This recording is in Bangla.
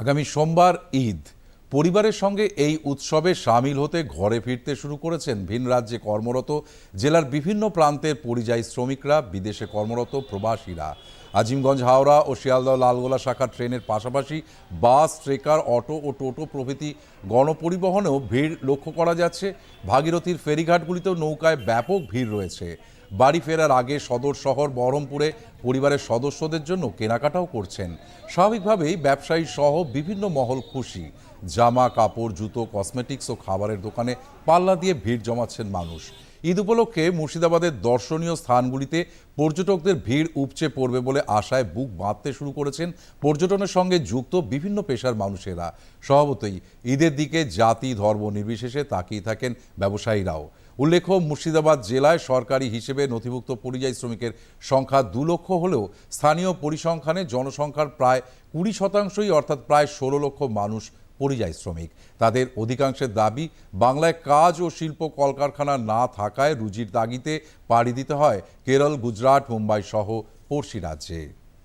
আগামী সোমবার ঈদ। পরিবারের সঙ্গে এই উৎসবে সামিল হতে ঘরে ফিরতে শুরু করেছেন ভিন রাজ্যে কর্মরত জেলার বিভিন্ন প্রান্তের পরিযায়ী শ্রমিকরা, বিদেশে কর্মরত প্রবাসীরা। আজিমগঞ্জ, হাওড়া ও শিয়ালদহ লালগোলা শাখা ট্রেনের পাশাপাশি বাস, ট্রেকার, অটো ও টোটো প্রভৃতি গণপরিবহনেও ভিড় লক্ষ্য করা যাচ্ছে। ভাগীরথীর ফেরিঘাটগুলিতেও নৌকায় ব্যাপক ভিড় রয়েছে। বাড়ি ফেরার আগে সদর শহর বহরমপুরে পরিবারের সদস্যদের জন্য কেনাকাটাও করছেন। স্বাভাবিকভাবেই ব্যবসায়ী সহ বিভিন্ন মহল খুশি। জামা, কাপড়, জুতো, কসমেটিক্স ও খাবারের দোকানে পাল্লা দিয়ে ভিড় জমাচ্ছেন মানুষ। ঈদ উপলক্ষে মুর্শিদাবাদের দর্শনীয় স্থানগুলিতে পর্যটকদের ভিড় উপচে পড়বে বলে আশায় বুক বাঁধতে শুরু করেছেন পর্যটনের সঙ্গে যুক্ত বিভিন্ন পেশার মানুষেরা। স্বভাবতই ঈদের দিকে জাতি, ধর্ম নির্বিশেষে তাকিয়ে থাকেন ব্যবসায়ীরাও। উল্লেখ্য, মুর্শিদাবাদ জেলায় সরকারি হিসেবে নথিভুক্ত পরিযায়ী শ্রমিকের সংখ্যা দু লক্ষ হলেও স্থানীয় পরিসংখ্যানে জনসংখ্যার প্রায় কুড়ি শতাংশই, অর্থাৎ প্রায় ষোলো লক্ষ মানুষ পরিযায়ী শ্রমিক। তাদের অধিকাংশের দাবি, বাংলায় কাজ ও শিল্প কলকারখানা না থাকায় রুজির তাগিতে পাড়ি দিতে হয় কেরল, গুজরাট, মুম্বাই সহ পড়শি রাজ্যে।